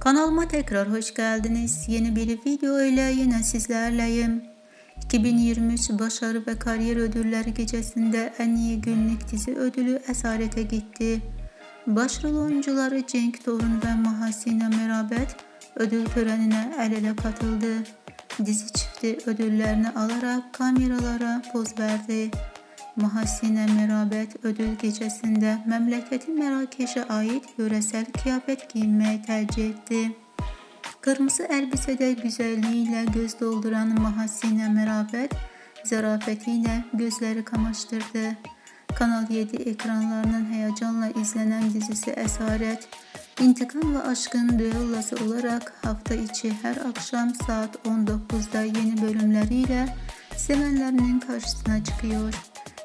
Kanalıma tekrar hoş geldiniz. Yeni bir video ile yine sizlerleyim. 2023 Başarı ve Kariyer Ödülleri gecesinde en iyi günlük dizi ödülü Esaret'e gitti. Başrol oyuncuları Cenk Torun ve Mahasine Merabet ödül törenine el ele katıldı. Dizi çifti ödüllerini alarak kameralara poz verdi. Mahasine Merabet ödül gecesinde memleketi Merakeş'e ait yöresel kıyafet giyinmeyi tercih etti. Kırmızı elbisede güzelliğiyle göz dolduran Mahasine Merabet, zarafetiyle gözleri kamaştırdı. Kanal 7 ekranlarının heyecanla izlenen dizisi Esaret, İntikam ve Aşkın düellosu olarak hafta içi her akşam saat 19'da yeni bölümleriyle sevenlerinin karşısına çıkıyor.